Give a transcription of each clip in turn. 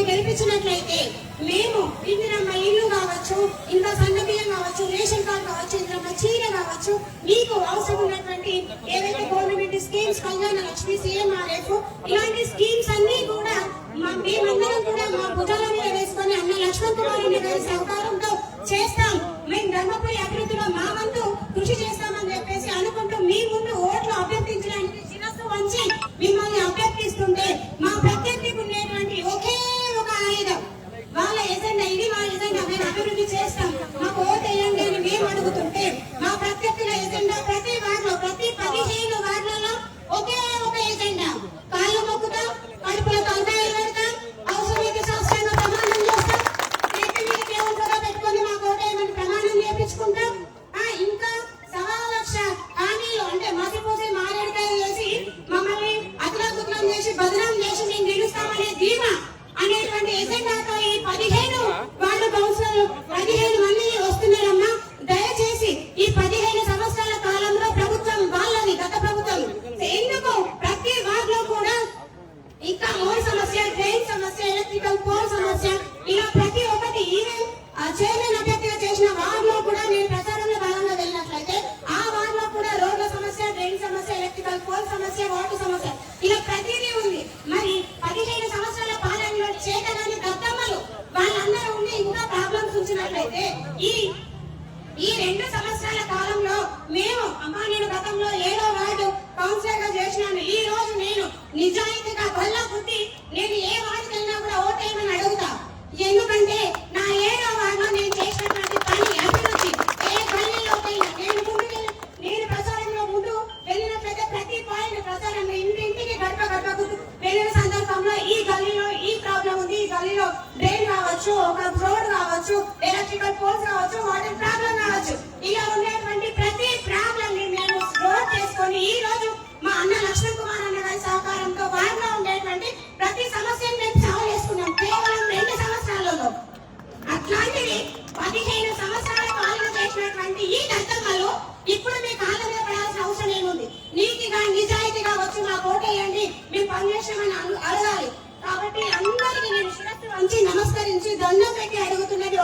మమ్మల్ని గెలిపించినట్లయితే మేము ఇందిరమ్మ ఇల్లు కావచ్చు ఇంకా సన్నబియ్యం కావచ్చు రేషన్ కార్డు కావచ్చు ఇందిరమ్మ చీర కావచ్చు మీకు అవసరం ఉన్నటువంటి ఏవైతే government schemes Kalyana Lakshmi CMRF ఇలాంటి స్కీమ్స్ అన్ని కూడా మా మేమందరం కూడా మా భుజాల మీద వేసుకొని అన్న లక్ష్మణ్ కుమార్ గారి సహకారంతో చేస్తాం అభివృద్ధి చేస్తాం. మాకు ఓటేయండి అని మేము అడుగుతుంటే మా ప్రత్యర్థుల ఎజెండా ప్రతి వార్డులో సంవత్సరాల కాలంలో మేము అమ్మా నేను గతంలో ఏడో వార్డు కౌన్సిలర్గా చేసినాను. ఈ రోజు నేను నిజాయితీగా బల్ల పుట్టి నేను ఏ వార్డుకి వెళ్ళినా కూడా ఓటేయమని అడుగుతా. ఎందుకంటే నా ఏడో వార్డులో నేను చేసినటువంటి పని అభివృద్ధి. ఏ గల్లీలో నేను ముందుకు నేను ప్రచారంలో ముందు వెళ్ళినట్లయితే ప్రతి పాయింట్ ప్రచారంలో ఇంటింటికి గడప గడపకు వెళ్ళిన సందర్భంలో ఈ గల్లీలో ఈ ప్రాబ్లం ఉంది ఈ గల్లీలో డ్రైన్ కావచ్చు ఒక రోడ్ కావచ్చు ఎలక్ట్రికల్ పోల్స్ కావచ్చు మేము అడగాలి కాబట్టి అందరికీ నేను శిరస్సు వంచి నమస్కరించి దండం పెట్టి అడుగుతున్నది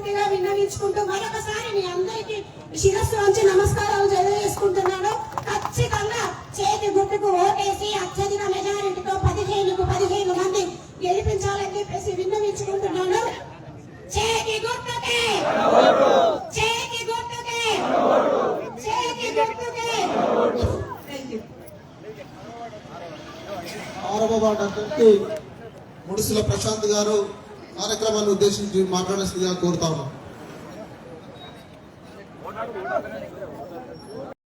మనస్ఫూర్తిగా విన్నవించుకుంటూ మరొకసారి మీ అందరికీ శిరస్సు నుంచి నమస్కారాలు చదివేసుకుంటున్నాను ఖచ్చితంగా చేతి గుట్టుకు ఓటేసి అత్యధిక మెజారిటీతో పదిహేనుకు పదిహేను మంది గెలిపించాలని చెప్పేసి విన్నవించుకుంటున్నాను. చేతి గుట్టుకే! చేతి గుట్టుకే! చేతి గుట్టుకే! థ్యాంక్ ఆరవ వార్డు అభ్యర్థి ముడిసిల ప్రశాంత్ గారు. కార్యక్రమాన్ని ఉద్దేశించి మాట్లాడాల్సిందిగా కోరుతా ఉన్నాం.